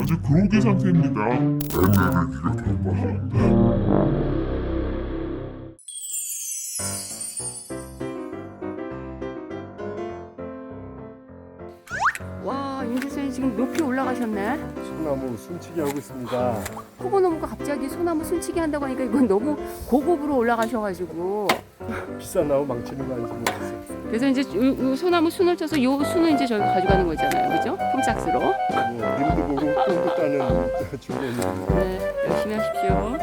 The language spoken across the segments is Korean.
아직 그러기 상태입니다. 와, 윤지선이 지금 높이 올라가셨네. 소나무 숨치기 하고 있습니다. 아, 코고넘고 갑자기 소나무 숨치기 한다고 하니까 이건 너무 고급으로 올라가셔가지고. 비싼 나무 망치는 거 아닌지 모르겠어요. 그래서 이제 요, 요 소나무 순을 쳐서 요 순을 이제 저희가 가져가는 거잖아요. 그죠? 홈삭스로. 뭐 님도 보고 똥도 따는 주변입니다. 네, 열심히 하십시오.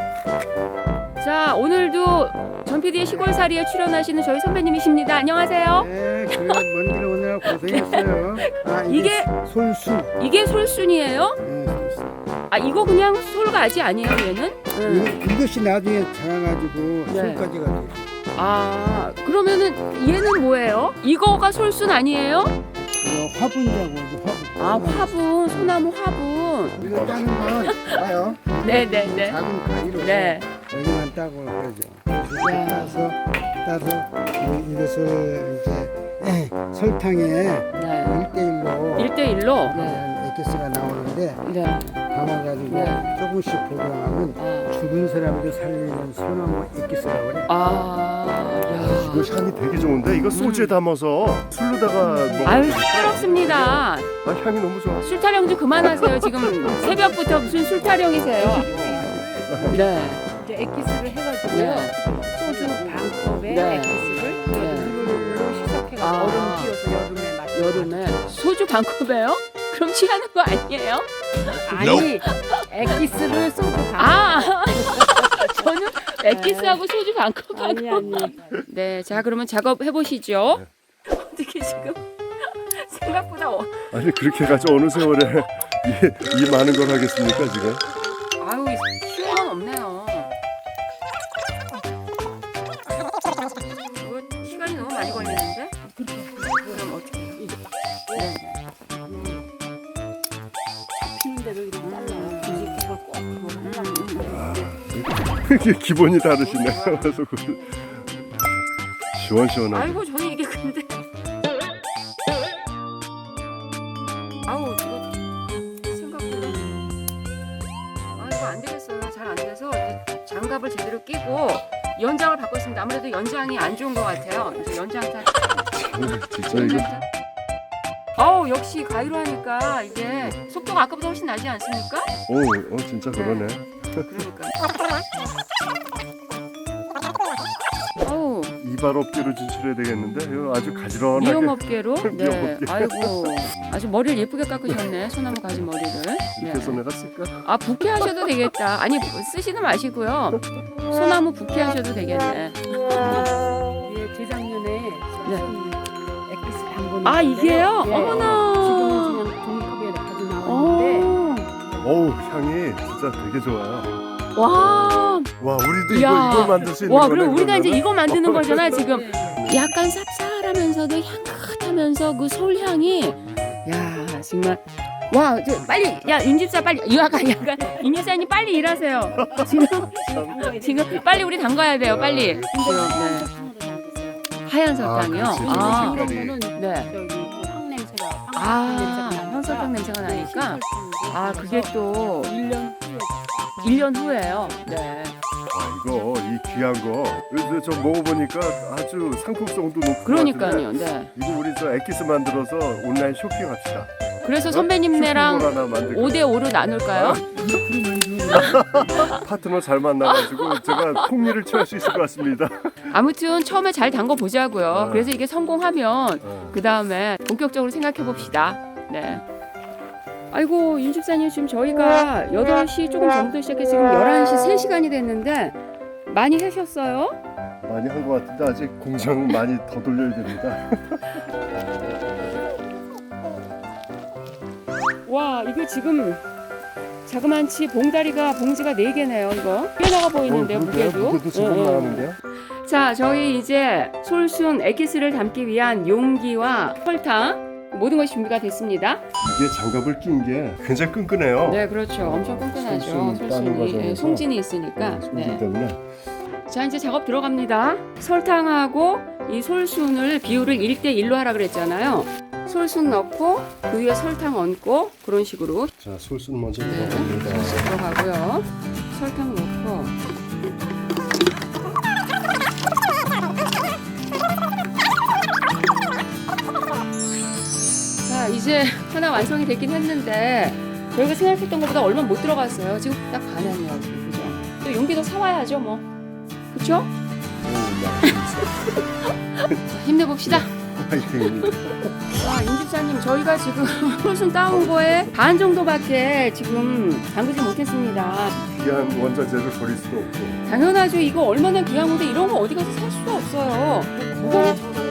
자, 오늘도 전 PD의 시골살이에 출연하시는 저희 선배님이십니다. 안녕하세요. 네, 그먼길 오느라 고생했어요. 아, 이게 솔수. 이게 솔순이에요? 네, 솔수. 아, 이거 그냥 솔가지 아니에요, 얘는? 응. 이, 이것이 나중에 자라가지고 네. 솔까지가 돼요. 아, 그러면은 얘는 뭐예요? 이거가 솔순 아니에요? 이거 화분이라고 하죠, 화분. 아, 화분, 소나무 화분. 이거 따는 건 봐요. 네, 네, 네. 작은 가위로 네. 여기만 따고 그러죠. 이렇게 따서 따서 이- 이것을 이제 설탕에 네. 1대 1로 1대1로? 네. 에키스가 나오는데 네. 담아가지고 네. 조금씩 복용하면 아, 죽은 사람도 살리는 소나무 에키스라고 그래. 아, 야. 이거 향이 되게 좋은데 이거 소주에 담아서 술로다가 먹으면 아유, 시끄럽습니다. 아, 향이 너무 좋아. 술 타령 좀 그만하세요. 지금 새벽부터 무슨 술 타령이세요? 네. 이제 액기스를 해가지고요. 네. 소주 반 컵에 네. 액기스를 네. 물로 희석해서 아. 얼음 띄워서 여름에 마시 여름에 소주 반 컵에요? 그럼 취하는 거 아니에요? 아니 액기스를 소주 반 아, 저는 액기스하고 소주 반컵 하고. 아니 아니 네, 자 그러면 작업 해 보시죠. 어떻게 지금 생각보다 어, 아니 그렇게 해가지고 어느 세월에 이, 이 많은 걸 하겠습니까 지금? 아유 기본이 다르시네. 그래서 그 시원시원하게. 아이고 저는 이게 근데 아우 이거 생각보다 아 이거 안 되겠어요 잘 안 돼서 이제 장갑을 제대로 끼고 연장을 바꿨습니다 아무래도 연장이 안 좋은 것 같아요 이제 연장 탓 진짜 이거 어우 역시 가위로 하니까 이게 속도가 아까보다 훨씬 나지 않습니까? 오, 어 진짜 그러네. 그러니 까 어우 이발 업계로 진출해야 되겠는데 이거 아주 가지런하게. 미용 업계로 네 미용업계. 아이고 아주 머리를 예쁘게 깎으셨네 소나무 가지 머리를 네. 이렇게 손에 갔을까? 아 부케 하셔도 되겠다. 아니 쓰지는 마시고요. 소나무 부케 하셔도 되겠네. 예, 재작년에 썼던 액기스 담궈. 아 이게요? 네. 어머나. 지금은 그냥 종이컵에 나오는데 어. 어우 향이 진짜 되게 좋아요. 와. 와 우리도 이야. 이거 이거 만들 수 있는 와 거네. 그럼 우리가? 이제 이거 만드는 거잖아 지금. 네. 약간 쌉쌀하면서도 향긋하면서 그 솔향이. 야 정말. 와, 저 빨리 야 윤집사 빨리 약간 약간 윤집사님 빨리 일하세요. 지금 지금 빨리 우리 담가야 돼요. 빨리. 지금 네. 하얀 설탕이요. 그렇지. 아, 색깔이. 그러면은 네. 저기 그 황냄새가 아, 현설탕 냄새가 나니까 아 그게 또 1년 후에 1년 후에요. 네. 아 이거 이 귀한 거 그래서 저 먹어보니까 아주 상품성도 높고 그러니까요. 네. 이거 우리 저 액기스 만들어서 온라인 쇼핑합시다. 그래서 선배님네랑 쇼핑몰 하나 만들고 5대 5로 나눌까요? 파트너 잘 만나가지고 제가 통리를 취할 수 있을 것 같습니다. 아무튼 처음에 잘 담궈 보자고요. 네. 그래서 이게 성공하면 어. 그 다음에 본격적으로 생각해 봅시다. 네. 아이고 윤식사님 지금 저희가 8시 조금 전부터 시작해 지금 11시 3시간이 됐는데 많이 하셨어요? 많이 한 것 같은데 아직 공장 많이 더 돌려야 됩니다. 와 이거 지금 자그만치 봉다리가 봉지가 4개네요 이거 꽤 나가 보이는데요 어. 무게도 무게도 지금 응, 응. 나가는데요. 자 저희 이제 솔순 에기스를 담기 위한 용기와 설탕 모든 것이 준비가 됐습니다 이게 장갑을 낀 게 굉장히 끈끈해요. 네 그렇죠 엄청 끈끈하죠 솔순 따는 솔순이 과정에서. 예, 송진이 있으니까 네, 손질 네. 때문에 자 이제 작업 들어갑니다 설탕하고 이 솔순을 비율을 1대 1로 하라 그랬잖아요 솔순 넣고 그 위에 설탕 얹고 그런 식으로 자, 솔순 먼저 네. 소스 들어가고요. 설탕 넣고. 이제 하나 완성이 됐긴 했는데 저희가 생각했던 것보다 얼마 못 들어갔어요. 지금 딱 반이에요. 그죠? 또 용기도 사와야죠, 뭐. 그쵸? 자, 힘내봅시다. 화이팅입니다. 와, 임집사님, 저희가 지금 솔순 따온 거에 반 정도밖에 지금 담그지 못했습니다. 귀한 원자재를 버릴 수도 없고. 당연하죠. 이거 얼마나 귀한 건데 이런 거 어디 가서 살 수가 없어요. 무거운 딴 소스.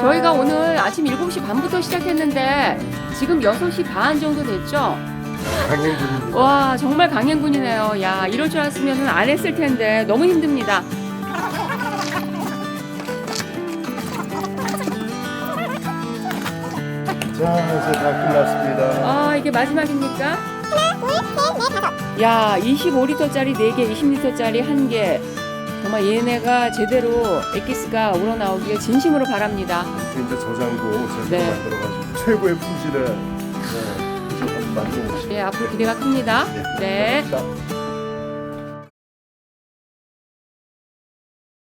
저희가 오늘 아침 7시 반부터 시작했는데 지금 6시 반 정도 됐죠? 강행군입니다. 와, 정말 강행군이네요. 야, 이럴 줄 알았으면 안 했을 텐데 너무 힘듭니다. 자, 이제 다 끝났습니다. 아, 이게 마지막입니까? 야, 25리터짜리 4개, 20리터짜리 1개. 정말 얘네가 제대로 엑기스가 우러나오길 진심으로 바랍니다. 이제 저장고 제가 네. 만들어가지고 최고의 품질의 네, 이제 한번 만들어 보시죠. 네, 앞으로 기대가 큽니다. 네. 감사합니다.